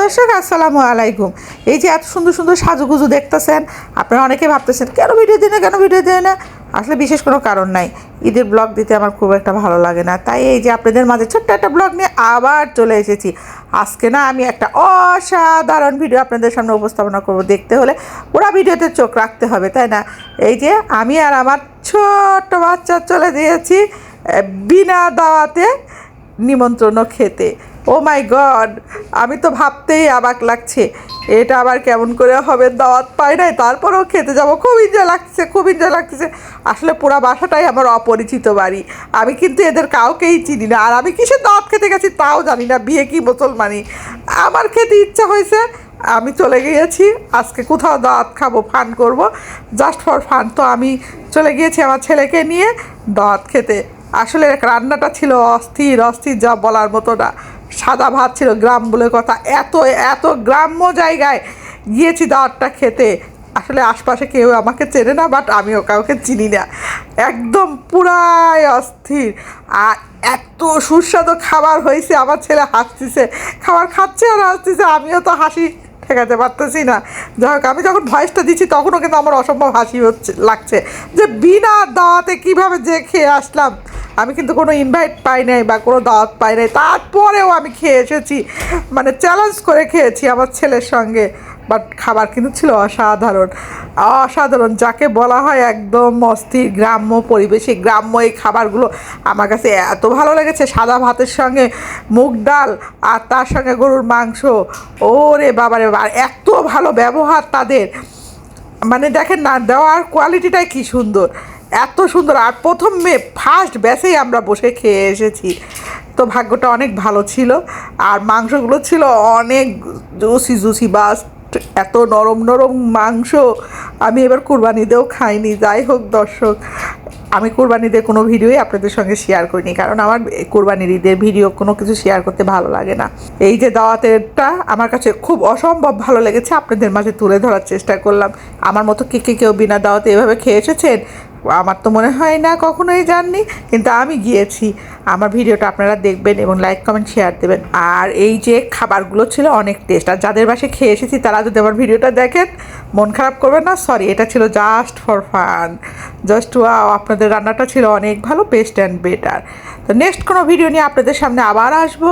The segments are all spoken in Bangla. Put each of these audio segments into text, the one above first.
দর্শক, আসসালামু আলাইকুম। এই যে এত সুন্দর সুন্দর সাজুগুজু দেখতেছেন, আপনারা অনেকে ভাবতেছেন, কেন ভিডিও দিই না, কেন ভিডিও দেয় না? আসলে বিশেষ কোনো কারণ নাই। ঈদের ব্লগ দিতে আমার খুব একটা ভালো লাগে না। তাই এই যে আপনাদের মাঝে ছোট্ট একটা ব্লগ নিয়ে আবার চলে এসেছি। আজকে না আমি একটা অসাধারণ ভিডিও আপনাদের সামনে উপস্থাপনা করব দেখতে হলে। পুরো ভিডিওতে চোখ রাখতে হবে, তাই না? এই যে আমি আর আমার ছোট্ট বাচ্চা চলে দিয়েছি বিনা দাওয়াতে নিমন্ত্রণ খেতে। ও মাই গড, আমি তো ভাবতেই অবাক লাগছে। এটা আবার কেমন করে হবে? দাওয়াত পাই নাই, তারপরেও খেতে যাব। খুব এনজয় লাগছে, খুব এনজয় লাগতেছে আসলে পুরা বাসাটাই আমার অপরিচিত বাড়ি। আমি কিন্তু এদের কাউকেই চিনি না। আর আমি কিসের দাওয়াত খেতে গেছি তাও জানি না, বিয়ে কি মুসলমানি। আমার খেতে ইচ্ছা হয়েছে, আমি চলে গিয়েছি, আজকে কোথাও দাঁত খাব, ফান করব। জাস্ট ফর ফান তো আমি চলে গিয়েছি আমার ছেলেকে নিয়ে দাওয়াত খেতে। আসলে রান্নাটা ছিল অস্থির অস্থির যা বলার মতো না। সাদা ভাত ছিল, গ্রাম বলে কথা। এত এত গ্রাম্য জায়গায় গিয়েছি দাওয়াতটা খেতে। আসলে আশপাশে কেউ আমাকে চেনে না বাট আমিও কাউকে চিনি না। একদম পুরাই অস্থির। আর এত সুস্বাদু খাবার হয়েছে, আমার ছেলে হাসতেছে। খাবার খাচ্ছে আর হাসতেছে, আমিও তো হাসি ঠেকাতে পারতেছি না। যাই হোক, আমি যখন ভয়েসটা দিচ্ছি, তখনও কিন্তু আমার অসম্ভব হাসি হচ্ছে, লাগছে। যে বিনা দাওয়াতে কীভাবে যে খেয়ে আসলাম। আমি কিন্তু কোনো ইনভাইট পাই নাই বা কোনো দাওয়াত পাই নাই। তারপরেও আমি খেয়ে এসেছি মানে চ্যালেঞ্জ করে খেয়েছি আমার ছেলের সঙ্গে। বাট খাবার কিন্তু ছিল অসাধারণ। অসাধারণ, যাকে বলা হয় একদম অস্থির, গ্রাম্য পরিবেশে, গ্রাম্য এই খাবারগুলো আমার কাছে এত ভালো লেগেছে। সাদা ভাতের সঙ্গে মুগ ডাল আর তার সঙ্গে গরুর মাংস। ওরে বাবারে বাবা এত ভালো ব্যবহার তাদের। মানে দেখেন না, দেওয়ার কোয়ালিটিটাই কি সুন্দর। এত সুন্দর। আর প্রথম মে ফার্স্ট ব্যাসেই আমরা বসে খেয়ে এসেছি। তো ভাগ্যটা অনেক ভালো ছিল। আর মাংসগুলো ছিল অনেক জুসি জুসি বাস এত নরম নরম মাংস। আমি এবার কুরবানিতেও খাইনি। যাই হোক দর্শক, আমি কোরবানিদের কোনো ভিডিওই আপনাদের সঙ্গে শেয়ার করিনি। কারণ আমার কোরবানির ঈদের ভিডিও কোনো কিছু শেয়ার করতে ভালো লাগে না। এই যে দাওয়াতেরটা আমার কাছে খুব অসম্ভব ভালো লেগেছে। আপনাদের মাঝে তুলে ধরার চেষ্টা করলাম। আমার মতো কে কে, কেউ বিনা দাওয়াতে এভাবে খেয়ে এসেছেন? আমার তো মনে হয় না কখনোই যাননি, কিন্তু আমি গিয়েছি। আমার ভিডিওটা আপনারা দেখবেন এবং লাইক কমেন্ট শেয়ার দেবেন। আর এই যে খাবারগুলো ছিল অনেক টেস্ট আর যাদের বাসে খেয়ে এসেছি তারা যদি আমার ভিডিওটা দেখেন, মন খারাপ করবেন না সরি এটা ছিল just for fun just wow আপনাদের রান্নাটা ছিল অনেক ভালো বেস্ট অ্যান্ড বেটার তো নেক্সট কোনো ভিডিও নিয়ে আপনাদের সামনে আবার আসব।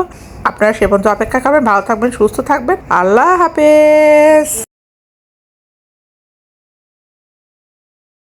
আপনারা সে পর্যন্ত অপেক্ষা করবেন, ভালো থাকবেন, সুস্থ থাকবেন। আল্লাহ হাফেজ!